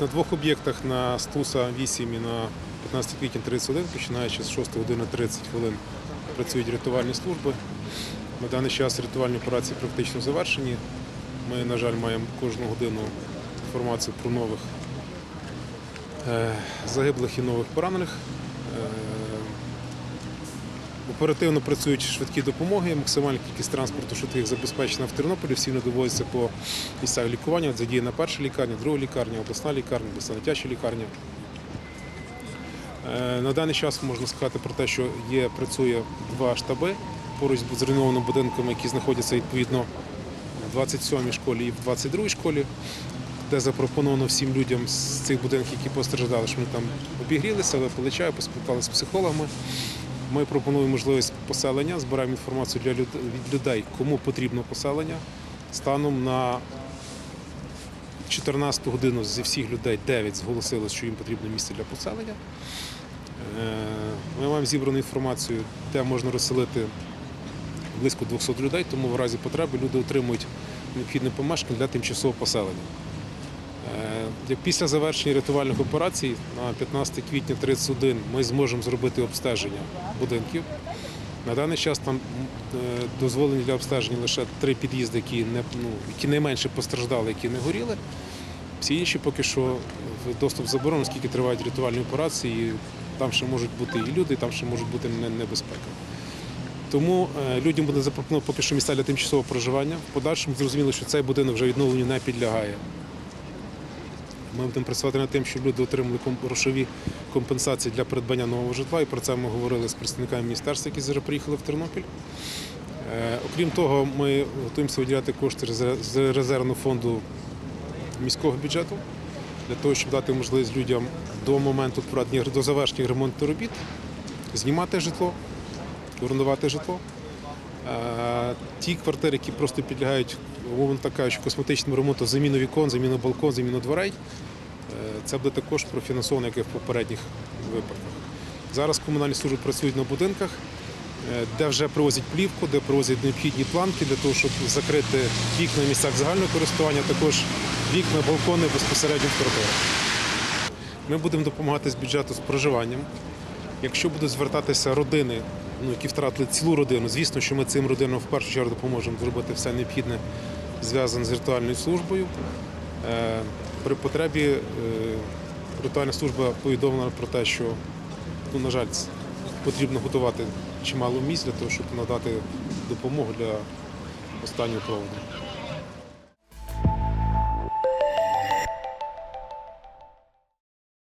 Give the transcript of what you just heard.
На двох об'єктах на Стуса 8 і на 15 квітня 31, починаючи з 6 години 30 хвилин, працюють рятувальні служби. На даний час рятувальні операції практично завершені. Ми, на жаль, маємо кожну годину інформацію про нових е, загиблих і нових поранених. Оперативно працюють швидкі допомоги, максимальна кількість транспорту швидких забезпечена в Тернополі. Всі вони доводяться по місцях лікування. Задіяна перша лікарня, друга лікарня, обласна лікарня, обласна дитяча лікарня. Е, На даний час можна сказати про те, що є, працює два штаби поруч з зруйнованими будинками, які знаходяться відповідно в 27-й школі і в 22-й школі, де запропоновано всім людям з цих будинків, які постраждали, що вони там обігрілися, випили чаю, поспілкувалися з психологами. Ми пропонуємо можливість поселення, збираємо інформацію для від людей, кому потрібно поселення. Станом на 14 годину зі всіх людей 9 зголосили, що їм потрібно місце для поселення. Е, Ми маємо зібрану інформацію, де можна розселити близько 200 людей, тому в разі потреби люди отримують необхідне помешкання для тимчасового поселення. Е, після завершення рятувальних операцій на 15 квітня 31 ми зможемо зробити обстеження будинків. На даний час там е, дозволені для обстеження лише три під'їзди, які не ну, які найменше постраждали, які не горіли. Всі інші поки що в доступ заборонений, оскільки тривають рятувальні операції. Там ще можуть бути і люди, і там ще можуть бути небезпека. Тому е, людям буде запропоновано поки що місця для тимчасового проживання. В подальшому зрозуміло, що цей будинок вже відновленню не підлягає. Ми будемо працювати над тим, щоб люди отримали грошові компенсації для придбання нового житла. І про це ми говорили з представниками міністерства, які зараз приїхали в Тернопіль. Е, Окрім того, ми готуємося виділяти кошти з- резервного фонду міського бюджету для того, щоб дати можливість людям до моменту проведення до завершення ремонту робіт знімати житло, орендувати житло. Ті квартири, які просто підлягають, умовно так кажучи, косметичному ремонту, заміну вікон, заміну балкон, заміну дверей, е, це буде також профінансовано, як і в попередніх випадках. Зараз комунальні служби працюють на будинках, е, де вже привозять плівку, де привозять необхідні планки для того, щоб закрити вікна в місцях загального користування, також вікна, балкони безпосередньо в квартирах. Ми будемо допомагати з бюджету з проживанням. Якщо будуть звертатися родини, ну, які втратили цілу родину, звісно, що ми цим родинам в першу чергу допоможемо зробити все необхідне зв'язане з ритуальною службою. Е, При потребі е, ритуальна служба повідомлена про те, що, ну, на жаль, потрібно готувати чимало місць для того, щоб надати допомогу для останнього проводу.